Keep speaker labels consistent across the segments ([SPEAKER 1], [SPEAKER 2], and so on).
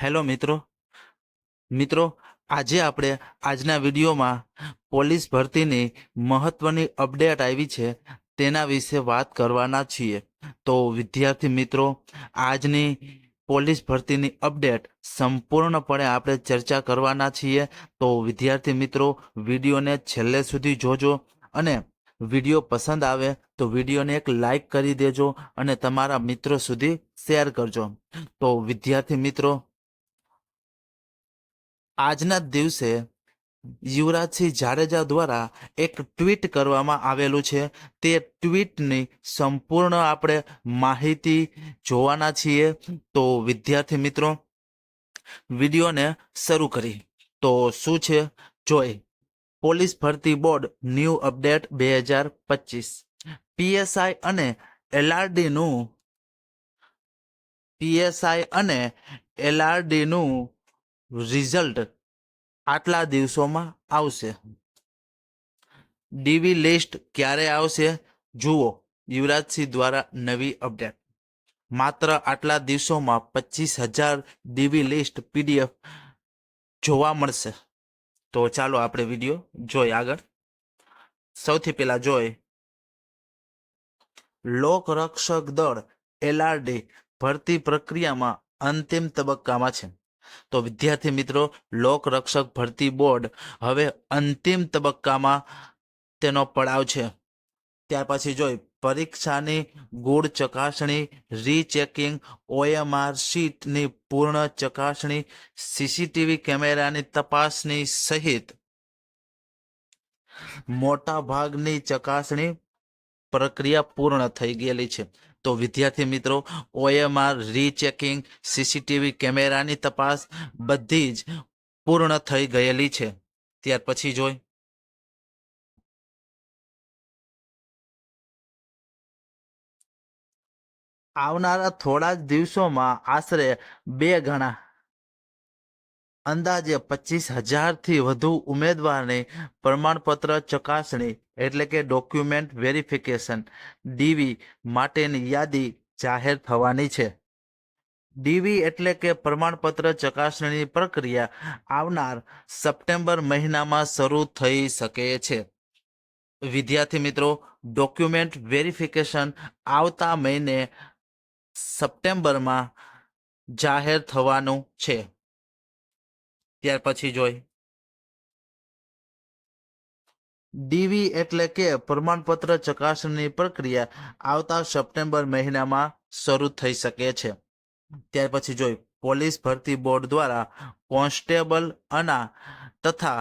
[SPEAKER 1] Hello મિત્રો. મિત્રો, આજે આપણે આજના વિડીયોમાં પોલીસ ભરતીની મહત્વની અપડેટ આવી છે, તેના વિશે વાત કરવાના છીએ. તો વિદ્યાર્થી મિત્રો, આજની પોલીસ ભરતીની અપડેટ સંપૂર્ણપણે આપણે ચર્ચા કરવાના છીએ. તો વિદ્યાર્થી મિત્રો, વિડીયોને છેલ્લે સુધી જોજો અને વીડિયો પસંદ આવે તો વિડીયોને એક લાઈક કરી દેજો અને તમારા મિત્રો સુધી શેર કરજો. તો વિદ્યાર્થી મિત્રો આજના દિવસે યુવરાજસિંહ જાડેજા દ્વારા એક ટ્વીટ કરવામાં આવેલું છે. તે ટ્વીટની સંપૂર્ણ આપણે માહિતી જોવાના છીએ. તો વિદ્યાર્થી મિત્રો, વિડીયોને શરૂ કરી. તો શું છે? જોઈ. પોલીસ ભરતી બોર્ડ ન્યૂ અપડેટ બે હજાર પચીસ. પીએસઆઈ અને એલઆરડીનું, પીએસઆઈ અને એલઆરડીનું રિઝલ્ટ આટલા દિવસોમાં આવશે. ડીવી લિસ્ટ ક્યારે આવશે? જુઓ, યુવરાજસિંહ દ્વારા નવી અપડેટ. માત્ર આટલા દિવસોમાં પચીસ હજાર ડીવી લિસ્ટ પીડીએફ જોવા મળશે. તો ચાલો આપણે વીડિયો જોઈ આગળ. સૌથી પહેલા જોઈ. લોકરક્ષક દળ, એલઆરડી ભરતી પ્રક્રિયામાં અંતિમ તબક્કામાં છે. તો વિદ્યાર્થી મિત્રો લોક રક્ષક ભરતી બોર્ડ હવે અંતિમ તબક્કામાં તેનો પડાવ છે. ત્યાર પછી જોઈ, પરીક્ષાની ગુણ ચકાસણી, રીચેકિંગ, ઓએમઆર શીટની પૂર્ણ ચકાસણી, સીસીટીવી કેમેરાની તપાસણી સહિત મોટા ભાગની ચકાસણી પ્રક્રિયા પૂર્ણ થઈ ગયેલી છે. તો વિદ્યાર્થી મિત્રો, ઓએમઆર, રીચેકિંગ, સીસીટીવી કેમેરાની તપાસ બધી જ પૂર્ણ થઈ ગયેલી છે. ત્યાર પછી જોઈ. આવનારા થોડા જ દિવસોમાં આશરે બે ગણા, અંદાજે પચીસ હજારથી વધુ ઉમેદવારની પ્રમાણપત્ર ચકાસણી એટલે કે ડોક્યુમેન્ટ વેરિફિકેશન ડીવી માટેની યાદી જાહેર થવાની છે. ડીવી એટલે કે પ્રમાણપત્ર ચકાસણીની પ્રક્રિયા આવનાર સપ્ટેમ્બર મહિનામાં શરૂ થઈ શકે છે. વિદ્યાર્થી મિત્રો ડોક્યુમેન્ટ વેરિફિકેશન આવતા મહિને સપ્ટેમ્બરમાં જાહેર થવાનું છે. ત્યાર પછી જોઈ. ડીવી એટલે કે પ્રમાણપત્ર ચકાસણીની પ્રક્રિયા આવતા સપ્ટેમ્બર મહિનામાં શરૂ થઈ શકે છે. ત્યાર પછી જોઈ પોલીસ ભરતી બોર્ડ દ્વારા કોન્સ્ટેબલ અના તથા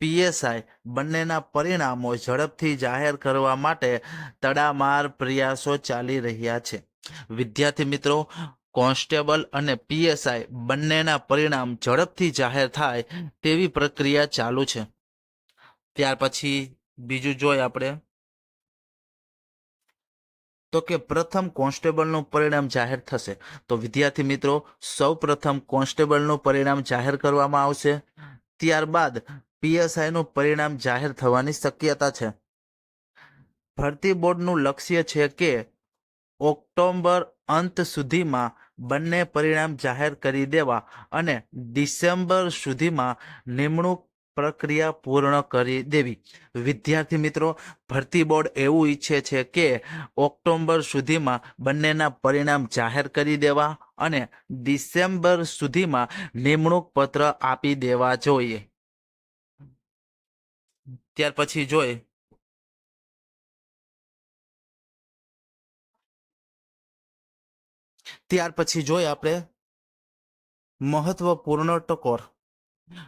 [SPEAKER 1] પીએસઆઈ બંનેના પરિણામો ઝડપથી જાહેર કરવા માટે તડામાર પ્રયાસો ચાલી રહ્યા છે. વિદ્યાર્થી મિત્રો, કોન્સ્ટેબલ અને પીએસઆઈ બંનેના પરિણામ ઝડપથી જાહેર થાય તેવી પ્રક્રિયા ચાલુ છે. ત્યાર પછી બીજું જોઈએ આપણે. તો કે પ્રથમ કોન્સ્ટેબલનું પરિણામ જાહેર થશે. તો વિદ્યાર્થી મિત્રો સૌ પ્રથમ કોન્સ્ટેબલનું પરિણામ જાહેર કરવામાં આવશે. ત્યારબાદ પીએસઆઈનું પરિણામ જાહેર થવાની શક્યતા છે. ભરતી બોર્ડનું લક્ષ્ય છે કે ઓક્ટોબર અંત સુધીમાં બંને પરિણામ જાહેર કરી દેવા અને ડિસેમ્બર સુધીમાં નિમણૂક પ્રક્રિયા પૂર્ણ કરી દેવી. વિદ્યાર્થી મિત્રો, ભરતી બોર્ડ એવું ઈચ્છે છે કે ઓક્ટોબર સુધીમાં બંનેના પરિણામ જાહેર કરી દેવા અને ડિસેમ્બર સુધીમાં નિમણૂક પત્ર આપી દેવા જોઈએ. ત્યાર પછી જોઈ ત્યાર પછી જોઈ આપણે મહત્વપૂર્ણ ટકોર.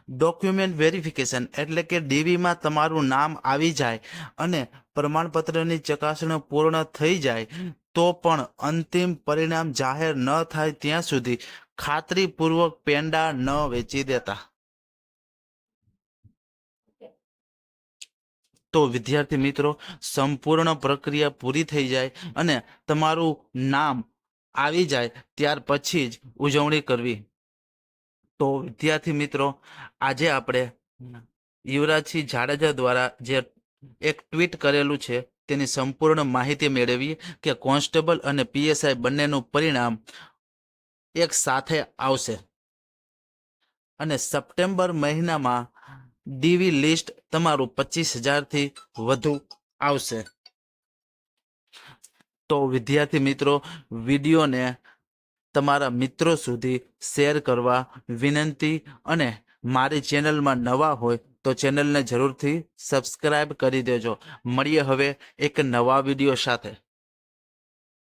[SPEAKER 1] ડોક્યુમેન્ટ વેરિફિકેશન એટલે કે ડીવીમાં તમારું નામ આવી જાય અને પ્રમાણપત્રની ચકાસણી પૂર્ણ થઈ જાય તો પણ અંતિમ પરિણામ જાહેર ન થાય ત્યાં સુધી ખાતરીપૂર્વક પેંડા ન વેચી દેતા. તો વિદ્યાર્થી મિત્રો સંપૂર્ણ પ્રક્રિયા પૂરી થઈ જાય અને તમારું નામ આવી જાય ત્યાર પછી જ ઉજવણી કરવી. તો વિદ્યાર્થી મિત્રો, આજે આપણે યુવરાજસિંહ જાડેજા દ્વારા જે એક ટ્વીટ કરેલું છે, તેની સંપૂર્ણ માહિતી મેળવી કે કોન્સ્ટેબલ અને પીએસઆઈ બંનેનું પરિણામ એક સાથે આવશે. અને સપ્ટેમ્બર મહિનામાં ડીવી લિસ્ટ તમારું પચીસ હજારથી વધુ આવશે. તો વિદ્યાર્થી મિત્રો, વિડીયોને તમારા મિત્રો સુધી શેર કરવા વિનંતી અને મારી ચેનલમાં નવા હોય તો ચેનલને જરૂરથી સબસ્ક્રાઈબ કરી દેજો. મળીએ હવે એક નવા વીડિયો સાથે.